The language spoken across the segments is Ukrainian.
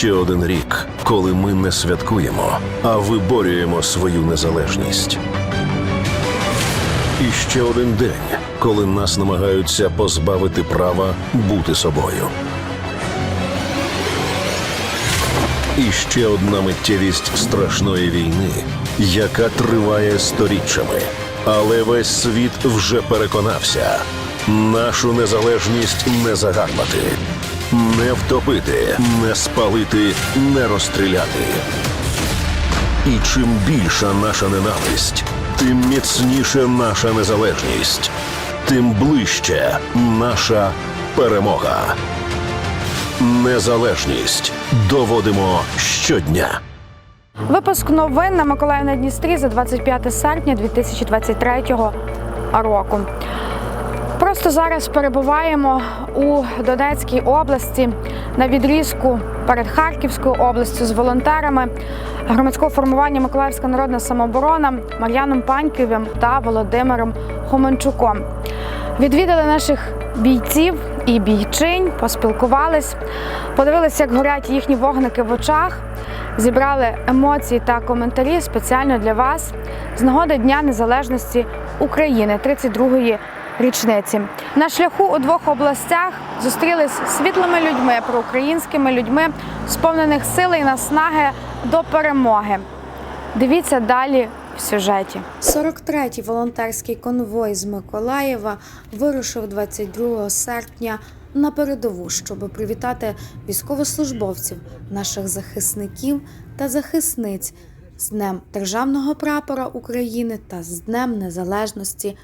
ще один рік, коли ми не святкуємо, а виборюємо свою незалежність. І ще один день, коли нас намагаються позбавити права бути собою. І ще одна миттєвість страшної війни, яка триває сторіччями. Але весь світ вже переконався: нашу незалежність не загарбати, не втопити, не спалити, не розстріляти. І чим більша наша ненависть, тим міцніше наша незалежність, тим ближче наша перемога. Незалежність доводимо щодня. Випуск новин на Миколаїв на Дністрі за 25 серпня 2023 року. Просто зараз перебуваємо у Донецькій області на відрізку перед Харківською областю з волонтерами громадського формування Миколаївська народна самооборона Мар'яном Паньківим та Володимиром Хоменчуком. Відвідали наших бійців і бійчинь, поспілкувались, подивилися, як горять їхні вогники в очах, зібрали емоції та коментарі спеціально для вас з нагоди Дня Незалежності України 32-ї річниці. На шляху у двох областях зустрілись світлими людьми, проукраїнськими людьми, сповнених сили і наснаги до перемоги. Дивіться далі в сюжеті. 43-й волонтерський конвой з Миколаєва вирушив 22 серпня на передову, щоб привітати військовослужбовців, наших захисників та захисниць з Днем Державного прапора України та з Днем Незалежності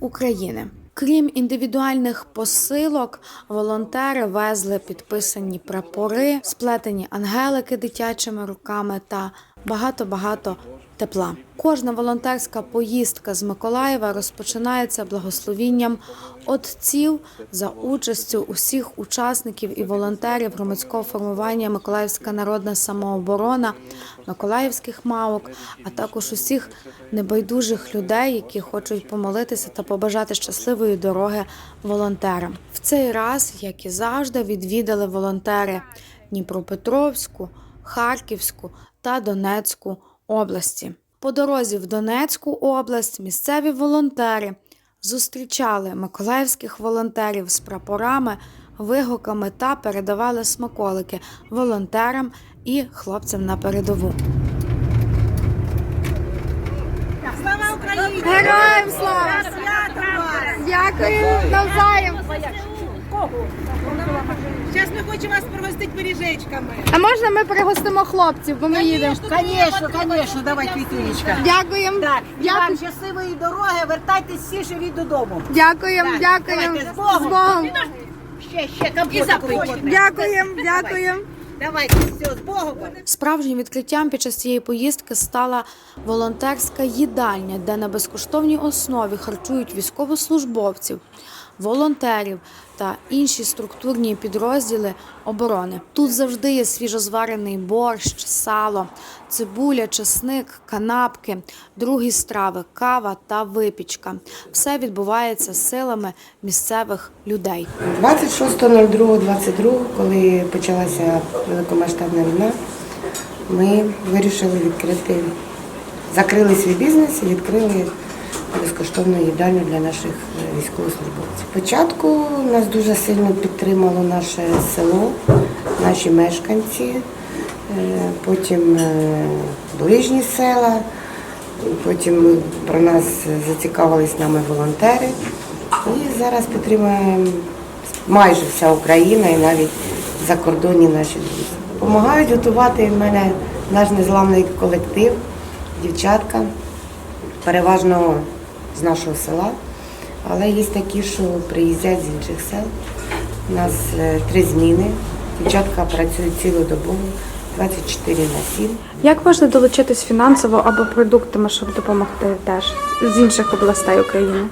України. Крім індивідуальних посилок, волонтери везли підписані прапори, сплетені ангелики дитячими руками та багато-багато тепла. Кожна волонтерська поїздка з Миколаєва розпочинається благословінням отців за участю усіх учасників і волонтерів громадського формування Миколаївська народна самооборона, Миколаївських мавок, а також усіх небайдужих людей, які хочуть помолитися та побажати щасливої дороги волонтерам. В цей раз, як і завжди, відвідали волонтери Дніпропетровську, Харківську та Донецьку області. По дорозі в Донецьку область місцеві волонтери зустрічали миколаївських волонтерів з прапорами, вигуками та передавали смаколики волонтерам і хлопцям на передову. Слава Україні! Героям слава! Дякую навзаєм! Зараз ми хочемо вас пригостити пиріжечками. А можна ми пригостимо хлопців, бо ми їдемо? Конечно, конечно, давай квітулечка. Дякуємо. Так, і вам Дякую. щасливої дороги, вертайтесь всі живі додому. Дякуємо, дякуємо. давайте, з Богом. З Богом. Ще, ще компотику хочете? Дякуємо, дякуємо. Давайте, все, з Богом. Справжнім відкриттям під час цієї поїздки стала волонтерська їдальня, де на безкоштовній основі харчують військовослужбовців, волонтерів та інші структурні підрозділи оборони. Тут завжди є свіжозварений борщ, сало, цибуля, чесник, канапки, другі страви, кава та випічка. Все відбувається силами місцевих людей. 26.02.22, коли почалася великомасштабна війна, ми вирішили відкрити, закрили свій бізнес і відкрили безкоштовну їдальню для наших е, військовослужбовців. Спочатку нас дуже сильно підтримало наше село, наші мешканці, е, потім е, ближні села, потім про нас зацікавились нами волонтери. І зараз підтримуємо майже вся Україна і навіть закордонні наші друзі. Помагають готувати в мене наш незламний колектив, дівчатка, переважно з нашого села, але є такі, що приїздять з інших сел. У нас е, три зміни. Дівчатка працюють цілодобово, 24 на 7. Як можна долучитись фінансово або продуктами, щоб допомогти теж з інших областей України?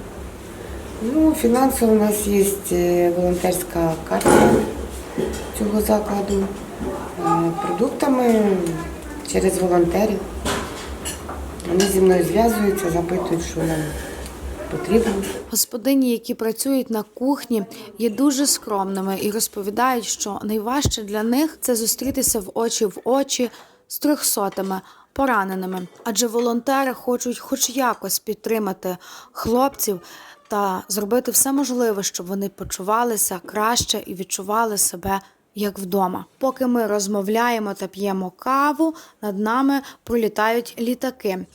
Ну, фінансово у нас є е, волонтерська карта цього закладу. Е, Продуктами через волонтерів. Вони зі мною зв'язуються, запитують, що нам потрібно. Господині, які працюють на кухні, є дуже скромними і розповідають, що найважче для них це зустрітися в очі в очі з трьохсотими пораненими, адже волонтери хочуть хоч якось підтримати хлопців та зробити все можливе, щоб вони почувалися краще і відчували себе. Як вдома, поки ми розмовляємо та п'ємо каву, над нами пролітають літаки.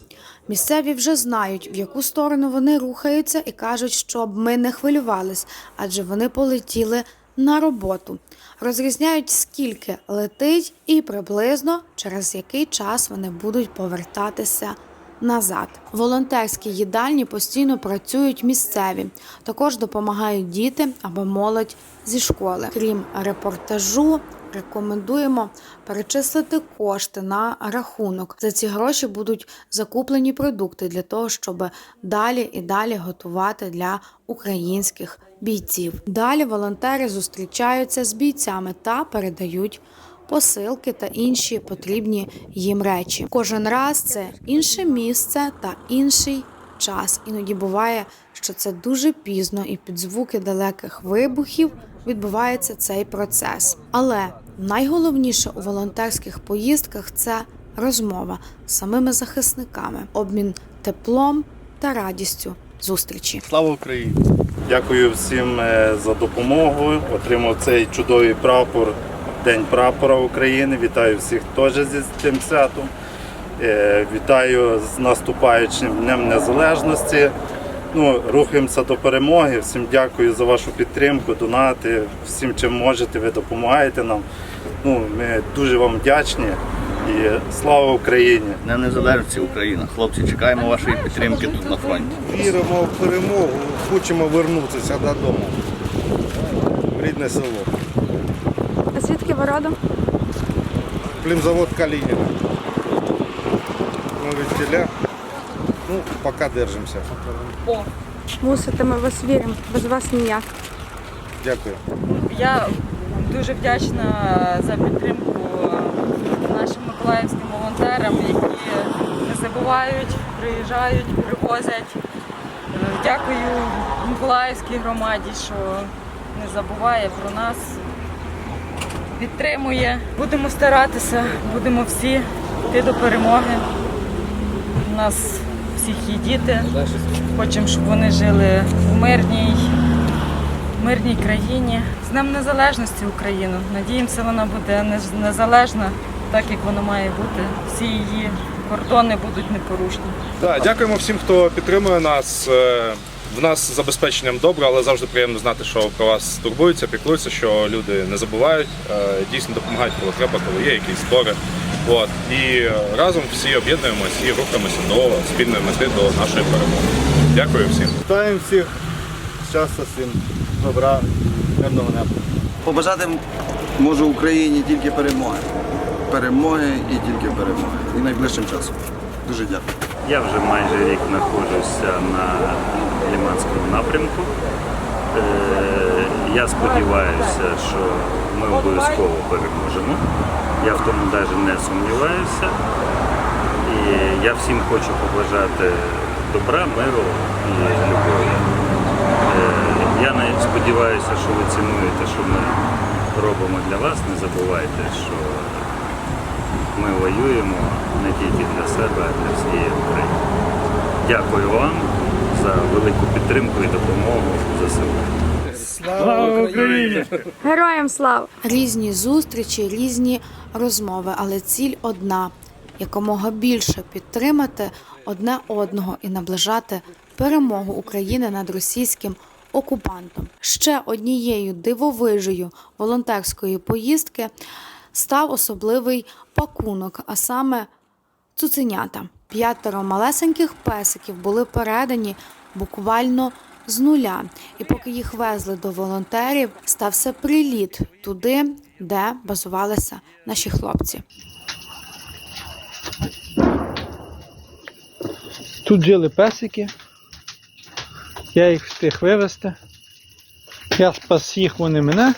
Місцеві вже знають, в яку сторону вони рухаються, і кажуть, щоб ми не хвилювались, адже вони полетіли на роботу. Розрізняють, скільки летить, і приблизно через який час вони будуть повертатися назад. Волонтерські їдальні постійно працюють місцеві. Також допомагають діти або молодь зі школи. Крім репортажу, рекомендуємо перечислити кошти на рахунок. За ці гроші будуть закуплені продукти для того, щоб далі і далі готувати для українських бійців. Далі волонтери зустрічаються з бійцями та передають посилки та інші потрібні їм речі. Кожен раз це інше місце та інший час. Іноді буває, що це дуже пізно, і під звуки далеких вибухів відбувається цей процес. Але найголовніше у волонтерських поїздках це розмова з самими захисниками, обмін теплом та радістю зустрічі. Слава Україні! Дякую всім е, за допомогу. Отримав цей чудовий прапор, День прапора України. Вітаю всіх теж зі цим святом. Е, Вітаю з наступаючим Днем Незалежності. Ну, рухаємося до перемоги. Всім дякую за вашу підтримку, донати. Всім, чим можете, ви допомагаєте нам. Ну, ми дуже вам вдячні. І слава Україні! Днем незалежності Україна. Хлопці, чекаємо вашої підтримки тут на фронті. Віримо в перемогу, хочемо вернутися додому. В рідне село. А звідки ви родом? Плімзавод Калініна. Тіля. Ну, поки держимося. Мусите, ми вас віримо, без вас ніяк. Дякую. Я дуже вдячна за підтримку нашим миколаївським волонтерам, які не забувають, приїжджають, привозять. Дякую Миколаївській громаді, що не забуває про нас, підтримує. Будемо старатися, будемо всі йти до перемоги. У нас всіх є діти. Хочемо, щоб вони жили в мирній в мирній країні. З Днем Незалежності Україну. Надіємося, вона буде нез- незалежна, так як вона має бути. Всі її кордони будуть непорушні. Так, дякуємо всім, хто підтримує нас. Е, В нас з забезпеченням добре, але завжди приємно знати, що про вас турбуються, піклуються, що люди не забувають, е, дійсно допомагають, коли треба, коли є якісь збори. От. І разом всі об'єднуємося і рухаємося до спільної мети, до нашої перемоги. Дякую всім. Вітаємо всіх. Щастя всім. Добра, мирного неба. Побажати можу Україні тільки перемоги. Перемоги і тільки перемоги. І найближчим часом. Дуже дякую. Я вже майже рік знаходжуся на Ліманському напрямку. Е, Я сподіваюся, що ми обов'язково переможемо. Я в тому навіть не сумніваюся. І я всім хочу побажати добра, миру і любові. Е, Я навіть сподіваюся, що ви цінуєте, що ми робимо для вас. Не забувайте, що ми воюємо не тільки для себе, а для всієї України. Дякую вам за велику підтримку і допомогу ЗСУ. Героям слава! Різні зустрічі, різні розмови, але ціль одна: якомога більше підтримати одне одного і наближати перемогу України над російським окупантом. Ще однією дивовижею волонтерської поїздки став особливий пакунок, а саме цуценята. П'ятеро малесеньких песиків були передані буквально з нуля. І поки їх везли до волонтерів, стався приліт туди, де базувалися наші хлопці. Тут жили песики. Я їх встиг вивезти. Я спас їх, вони мене.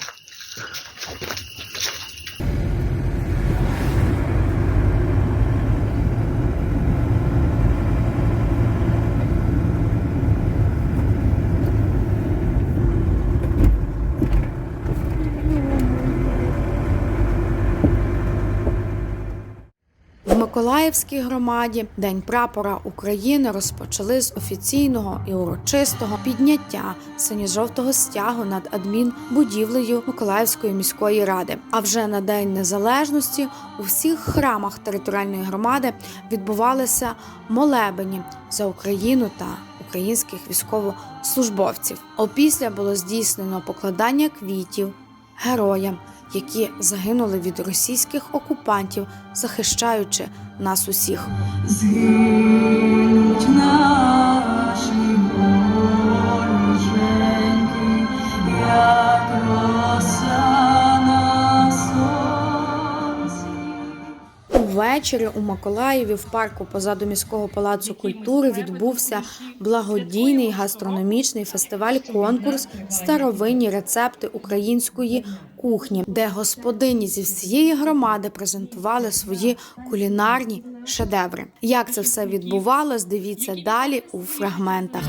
Миколаївській громаді День прапора України розпочали з офіційного і урочистого підняття синьо-жовтого стягу над адмінбудівлею Миколаївської міської ради. А вже на День Незалежності у всіх храмах територіальної громади відбувалися молебені за Україну та українських військовослужбовців. Опісля було здійснено покладання квітів героям, які загинули від російських окупантів, захищаючи нас усіх. Згинуть наші Увечері у Миколаєві в парку позаду міського палацу культури відбувся благодійний гастрономічний фестиваль-конкурс Старовинні рецепти української кухні, де господині зі всієї громади презентували свої кулінарні шедеври. Як це все відбувалось, дивіться далі у фрагментах.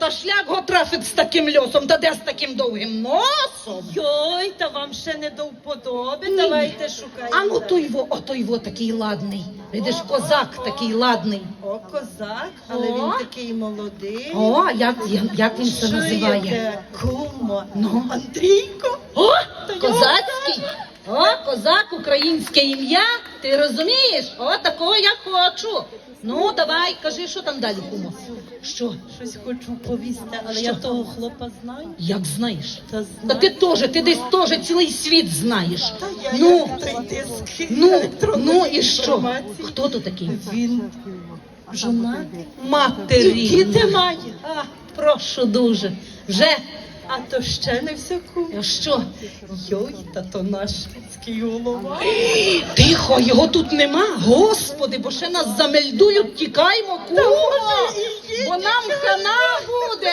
Та шлях го трафить з таким льосом, та де з таким довгим носом. Йой, та вам ще не до вподоби, Ні. давайте шукайте. А ну той во, о той во такий ладний. Видиш, козак такий ладний. О, козак, але О. він такий молодий. О, як, як він це називає? Кумо, Ну. Андрійко. О, козацький. О, козак, українське ім'я. Ти розумієш? О, такого я хочу. Ну, давай, кажи, що там далі, кумо. Що? Щось хочу повісти, але Що? я того хлопа знаю. Як знаєш? Та Та ти теж, ти десь теж цілий світ знаєш. Та я Ну, диск ну, ну і що? Хто то такий? Він жона Матері. Діти має. А, прошу дуже. Вже А то ще не все кумо. а що? Йой, та то наш людський голова. Тихо, його тут нема. Господи, бо ще нас замельдують, тікаймо, кумо, бо нам хана буде.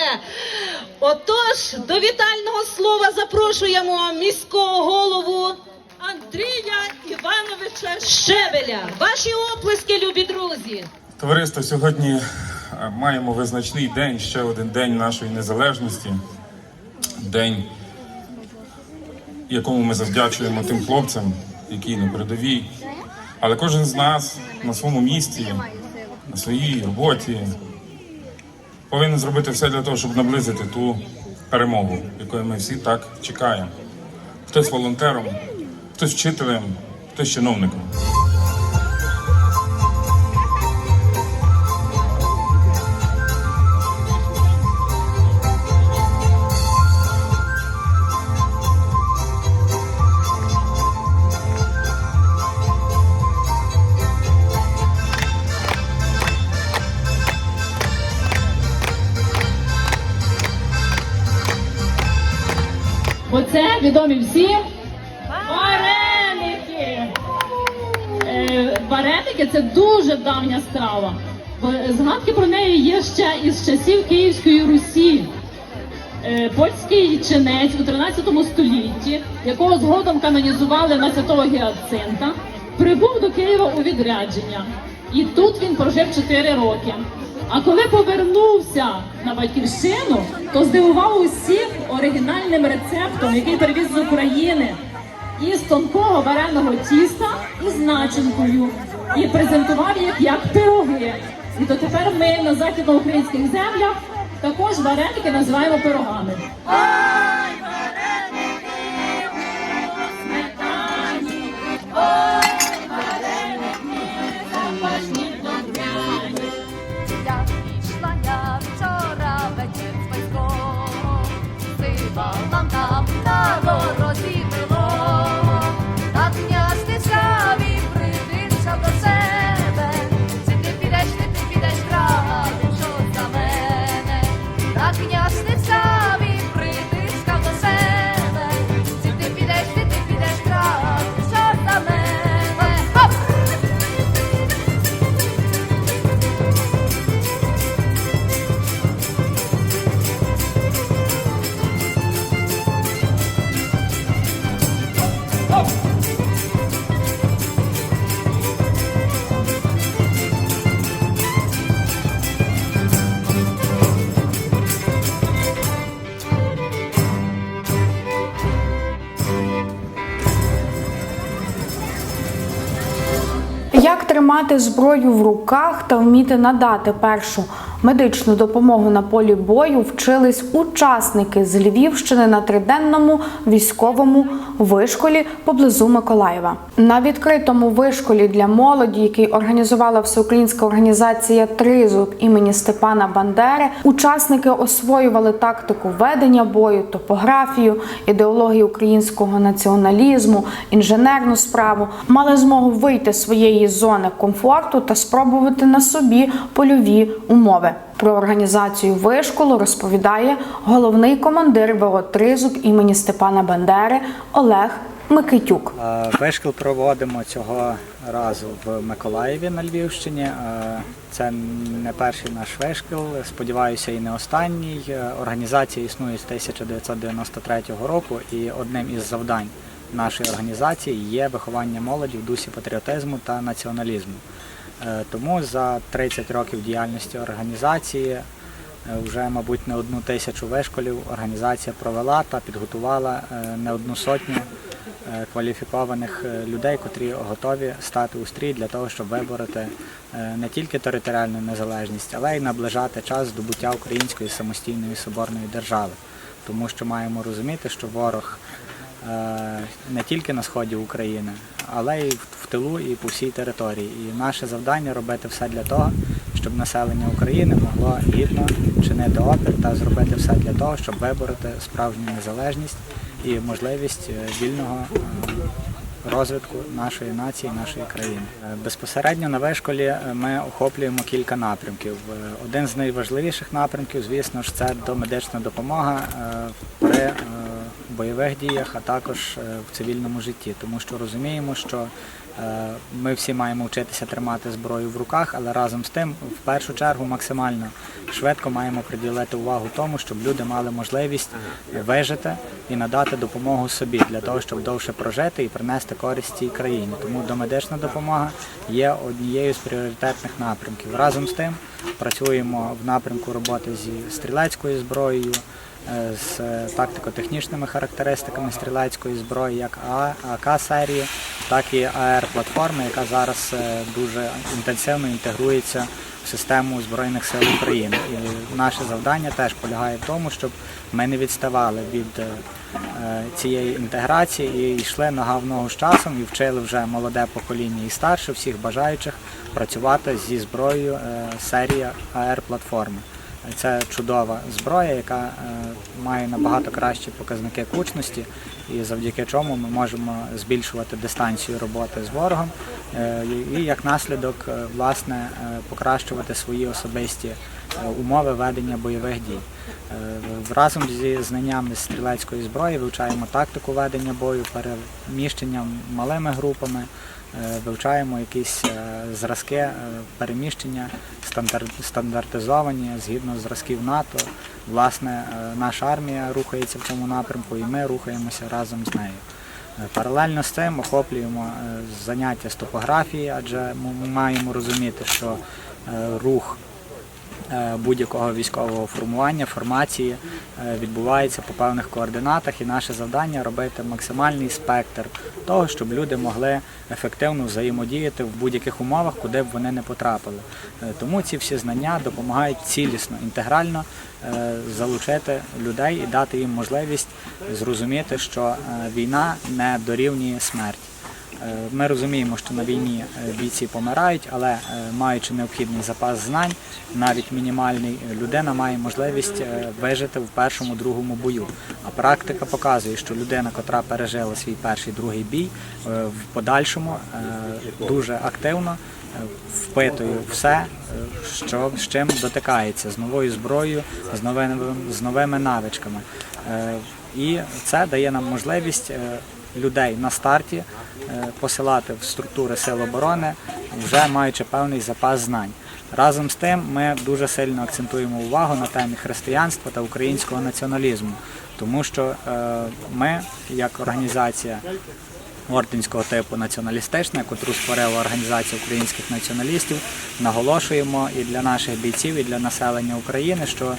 Отож, до вітального слова запрошуємо міського голову Андрія Івановича Щебеля. Ваші оплески, любі друзі. Товариство, сьогодні е, маємо визначний день, ще один день нашої незалежності, день, якому ми завдячуємо тим хлопцям, які на передовій. Але кожен з нас на своєму місці, на своїй роботі повинен зробити все для того, щоб наблизити ту перемогу, якої ми всі так чекаємо. Хтось волонтером, хтось вчителем, хтось чиновником. Відомі всі вареники. Е, Вареники це дуже давня страва. Згадки про неї є ще із часів Київської Русі. Е, Польський чинець у 13 столітті, якого згодом канонізували на святого Гіацинта, прибув до Києва у відрядження. І тут він прожив 4 роки. А коли повернувся на батьківщину, то здивував усіх оригінальним рецептом, який привіз з України із тонкого вареного тіста із начинкою і презентував їх як пироги. І дотепер ми на західноукраїнських землях також вареники називаємо пирогами. Тримати зброю в руках та вміти надати першу медичну допомогу на полі бою, вчились учасники з Львівщини на триденному військовому вишколі поблизу Миколаєва. На відкритому вишколі для молоді, який організувала всеукраїнська організація Тризуб імені Степана Бандери, учасники освоювали тактику ведення бою, топографію, ідеологію українського націоналізму, інженерну справу, мали змогу вийти з своєї зони комфорту та спробувати на собі польові умови. Про організацію вишколу розповідає головний командир ВО імені Степана Бандери Олег Микитюк. Е, Вишкіл проводимо цього разу в Миколаєві на Львівщині. Е, Це не перший наш вишкіл, сподіваюся, і не останній. Е, Організація існує з 1993 року, і одним із завдань нашої організації є виховання молоді в дусі патріотизму та націоналізму. Е, Тому за 30 років діяльності організації е, вже, мабуть, не одну тисячу вишколів організація провела та підготувала е, не одну сотню кваліфікованих людей, котрі готові стати у стрій для того, щоб вибороти не тільки територіальну незалежність, але й наближати час здобуття української самостійної соборної держави. Тому що маємо розуміти, що ворог не тільки на сході України, але й в тилу і по всій території. І наше завдання робити все для того, щоб населення України могло гідно чинити опір та зробити все для того, щоб вибороти справжню незалежність і можливість е, вільного е, розвитку нашої нації, нашої країни. Е, Безпосередньо на вишколі е, ми охоплюємо кілька напрямків. Е, Один з найважливіших напрямків, звісно ж, це домедична допомога е, при е, бойових діях, а також е, в цивільному житті, тому що розуміємо, що е, ми всі маємо вчитися тримати зброю в руках, але разом з тим, в першу чергу, максимально швидко маємо приділити увагу тому, щоб люди мали можливість вижити і надати допомогу собі для того, щоб довше прожити і принести користь цій країні. Тому домедична допомога є однією з пріоритетних напрямків. Разом з тим працюємо в напрямку роботи зі стрілецькою зброєю. Е, З тактико-технічними характеристиками стрілецької зброї, як АК серії, так і АР-платформи, яка зараз е, дуже інтенсивно інтегрується в систему Збройних сил України. І наше завдання теж полягає в тому, щоб ми не відставали від е, цієї інтеграції і йшли нога в ногу з часом і вчили вже молоде покоління і старше всіх бажаючих працювати зі зброєю серії АР-платформи. Це чудова зброя, яка е, має набагато кращі показники кучності, і завдяки чому ми можемо збільшувати дистанцію роботи з ворогом е, і як наслідок е, власне покращувати свої особисті умови ведення бойових дій. Разом зі знаннями стрілецької зброї вивчаємо тактику ведення бою, переміщенням малими групами, вивчаємо якісь е, зразки е, переміщення стандар- стандартизовані згідно зразків НАТО. Власне, е, наша армія рухається в цьому напрямку, і ми рухаємося разом з нею. Е, Паралельно з цим охоплюємо е, заняття з топографії, адже ми маємо розуміти, що е, рух е, будь-якого військового формування, формації е, відбувається по певних координатах, і наше завдання робити максимальний спектр того, щоб люди могли ефективно взаємодіяти в будь-яких умовах, куди б вони не потрапили. Е, Тому ці всі знання допомагають цілісно, інтегрально е, залучити людей і дати їм можливість зрозуміти, що е, війна не дорівнює смерті. Е, Ми розуміємо, що на війні е, бійці помирають, але е, маючи необхідний запас знань, навіть мінімальний, людина має можливість вижити в першому, другому бою. А практика показує, що людина, котра пережила свій перший другий бій, в подальшому дуже активно впитує все, що з чим дотикається з новою зброєю, з новими, з новими навичками. І це дає нам можливість людей на старті е, посилати в структури сил оборони, вже маючи певний запас знань. Разом з тим ми дуже сильно акцентуємо увагу на темі християнства та українського націоналізму, тому що е, ми, як організація орденського типу націоналістична, котру створила організація українських націоналістів, наголошуємо і для наших бійців, і для населення України, що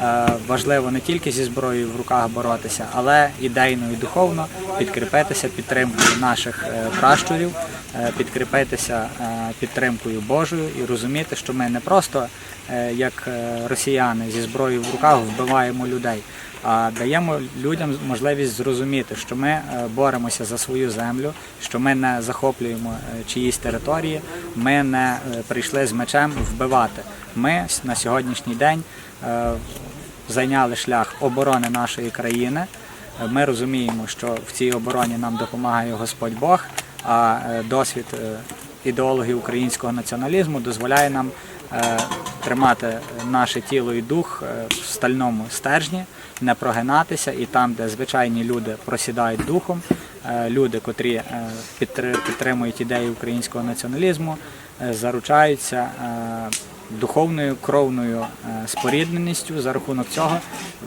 е, важливо не тільки зі зброєю в руках боротися, але ідейно і духовно підкріпитися підтримкою наших е, пращурів, е, підкріпитися підтримкою Божою і розуміти, що ми не просто як росіяни зі зброєю в руках вбиваємо людей, даємо людям можливість зрозуміти, що ми е, боремося за свою землю, що ми не захоплюємо е, чиїсь території, ми не е, прийшли з мечем вбивати. Ми на сьогоднішній день зайняли шлях оборони нашої країни. Ми розуміємо, що в цій обороні нам допомагає Господь Бог, а досвід ідеології українського націоналізму дозволяє нам тримати наше тіло і дух в стальному стержні, не прогинатися, і там, де звичайні люди просідають духом, е, люди, котрі е, підтримують ідеї українського націоналізму, е, заручаються духовною кровною спорідненістю. За рахунок цього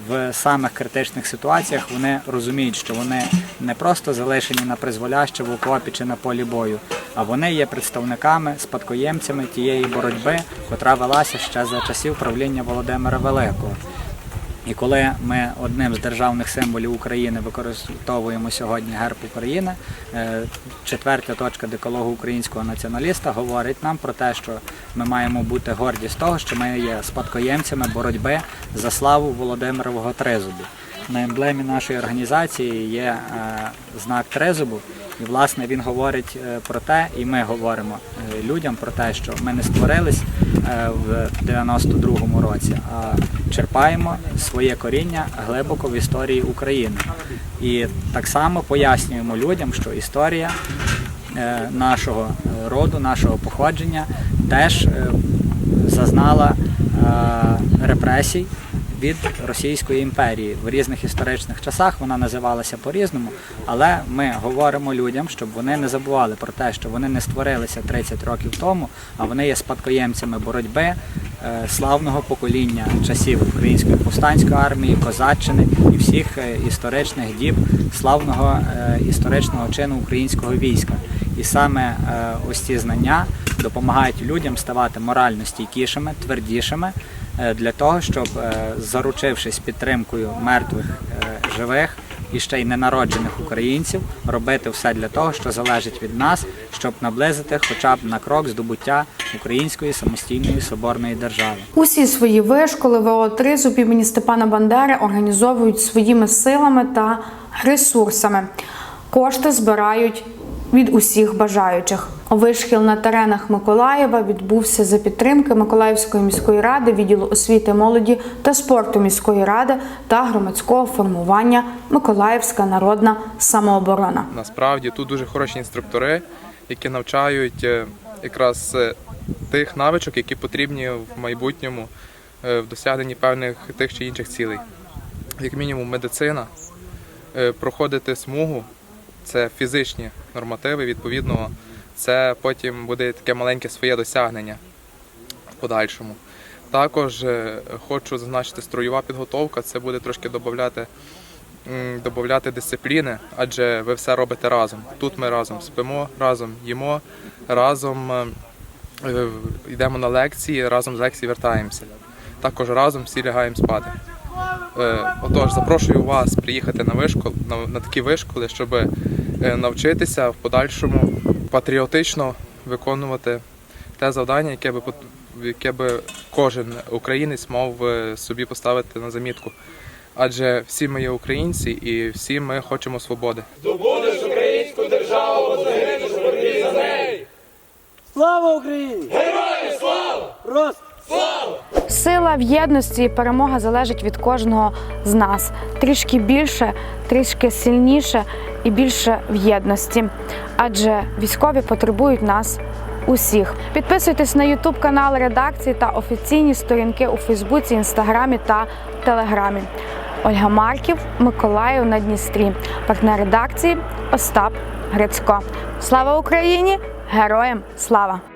в самих критичних ситуаціях вони розуміють, що вони не просто залишені на призволяще в окопі чи на полі бою, а вони є представниками, спадкоємцями тієї боротьби, котра велася ще за часів правління Володимира Великого. І коли ми одним з державних символів України використовуємо сьогодні герб України, е, четверта точка декалогу українського націоналіста говорить нам про те, що ми маємо бути горді з того, що ми є спадкоємцями боротьби за славу Володимирового тризубу. На емблемі нашої організації є е, знак тризубу, і власне він говорить е, про те, і ми говоримо людям про те, що ми не створились в 92-му році, а черпаємо своє коріння глибоко в історії України. І так само пояснюємо людям, що історія е, нашого е, роду, нашого походження теж е, зазнала е, репресій від Російської імперії. В різних історичних часах вона називалася по-різному, але ми говоримо людям, щоб вони не забували про те, що вони не створилися 30 років тому, а вони є спадкоємцями боротьби е, славного покоління часів Української повстанської армії, козаччини і всіх е, історичних діб славного е, історичного чину українського війська. І саме ось ці знання допомагають людям ставати морально стійкішими, твердішими для того, щоб, е, заручившись підтримкою мертвих, е, живих і ще й ненароджених українців, робити все для того, що залежить від нас, щоб наблизити хоча б на крок здобуття української самостійної соборної держави. Усі свої вишколи ВО-3 з імені Степана Бандери організовують своїми силами та ресурсами. Кошти збирають від усіх бажаючих. Вишкіл на теренах Миколаєва відбувся за підтримки Миколаївської міської ради, відділу освіти, молоді та спорту міської ради та громадського формування Миколаївська народна самооборона. Насправді тут дуже хороші інструктори, які навчають е, якраз е, тих навичок, які потрібні в майбутньому е, в досягненні певних тих чи інших цілей. Як мінімум, медицина, проходити смугу це фізичні нормативи, відповідно, це потім буде таке маленьке своє досягнення в подальшому. Також е, хочу зазначити строєва підготовка, це буде трошки додати додати дисципліни, адже ви все робите разом. Тут ми разом спимо, разом їмо, разом е, е, йдемо на лекції, разом з лекції вертаємося. Також разом всі лягаємо спати. Отож, запрошую вас приїхати на вишкол, на, на такі вишколи, щоб навчитися в подальшому патріотично виконувати те завдання, яке би яке би кожен українець мав е, собі поставити на замітку. Адже всі ми є українці і всі ми хочемо свободи. Слава Україні! Героям слава! Рост! Сила в єдності і перемога залежить від кожного з нас. Трішки більше, трішки сильніше і більше в єдності. Адже військові потребують нас усіх. Підписуйтесь на Ютуб канал редакції та офіційні сторінки у Фейсбуці, Інстаграмі та Телеграмі. Ольга Марків, Миколаїв на Дністрі. Партнер редакції Остап Грицько. Слава Україні! Героям слава!